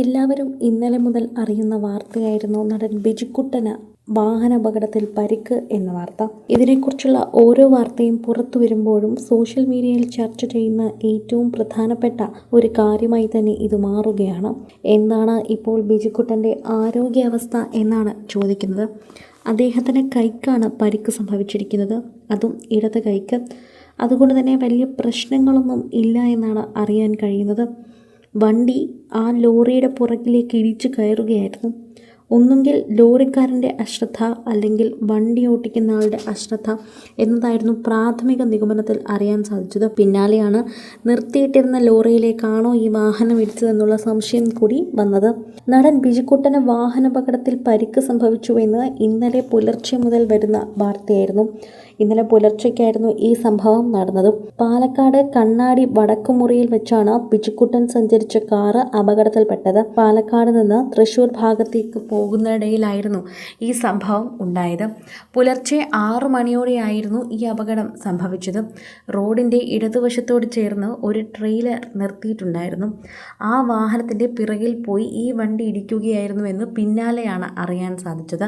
എല്ലാവരും ഇന്നലെ മുതൽ അറിയുന്ന വാർത്തയായിരുന്നു നടൻ ബിജുക്കുട്ടന് വാഹനാപകടത്തിൽ പരിക്ക് എന്ന വാർത്ത. ഇതിനെക്കുറിച്ചുള്ള ഓരോ വാർത്തയും പുറത്തു വരുമ്പോഴും സോഷ്യൽ മീഡിയയിൽ ചർച്ച ചെയ്യുന്ന ഏറ്റവും പ്രധാനപ്പെട്ട ഒരു കാര്യമായി തന്നെ ഇത് മാറുകയാണ്. എന്താണ് ഇപ്പോൾ ബിജുക്കുട്ടന്റെ ആരോഗ്യാവസ്ഥ എന്നാണ് ചോദിക്കുന്നത്. അദ്ദേഹത്തിന് കൈക്കാണ് പരിക്ക് സംഭവിച്ചിരിക്കുന്നത്. അതും ഇടത് കൈക്ക്. അതുകൊണ്ട് തന്നെ വലിയ പ്രശ്നങ്ങളൊന്നും ഇല്ല എന്നാണ് അറിയാൻ കഴിയുന്നത്. വണ്ടി ആ ലോറിയുടെ പുറകിലേക്ക് ഇടിച്ചു കയറുകയായിരുന്നു. ഒന്നുകിൽ ലോറിക്കാരന്റെ അശ്രദ്ധ അല്ലെങ്കിൽ വണ്ടി ഓട്ടിക്കുന്ന ആളുടെ അശ്രദ്ധ എന്നതായിരുന്നു പ്രാഥമിക നിഗമനത്തിൽ അറിയാൻ സാധിച്ചത്. പിന്നാലെയാണ് നിർത്തിയിട്ടിരുന്ന ലോറിയിലേക്കാണോ ഈ വാഹനം ഇടിച്ചതെന്നുള്ള സംശയം കൂടി വന്നത്. നടൻ ബിജുക്കുട്ടന് വാഹനാപകടത്തിൽ പരിക്ക് സംഭവിച്ചുവെന്ന് ഇന്നലെ പുലർച്ചെ മുതൽ വരുന്ന വാർത്തയായിരുന്നു. ഇന്നലെ പുലർച്ചയ്ക്കായിരുന്നു ഈ സംഭവം നടന്നത്. പാലക്കാട് കണ്ണാടി വടക്കുമുറിയിൽ വെച്ചാണ് ബിജുക്കുട്ടൻ സഞ്ചരിച്ച കാറ് അപകടത്തിൽപ്പെട്ടത്. പാലക്കാട് നിന്ന് തൃശൂർ ഭാഗത്തേക്ക് പോകുന്നതിനിടയിലായിരുന്നു ഈ സംഭവം ഉണ്ടായത്. പുലർച്ചെ ആറു മണിയോടെയായിരുന്നു ഈ അപകടം സംഭവിച്ചത്. റോഡിന്റെ ഇടതുവശത്തോട് ചേർന്ന് ഒരു ട്രെയിലർ നിർത്തിയിട്ടുണ്ടായിരുന്നു. ആ വാഹനത്തിന്റെ പിറകിൽ പോയി ഈ വണ്ടി ഇടിക്കുകയായിരുന്നു എന്ന് പിന്നാലെയാണ് അറിയാൻ സാധിച്ചത്.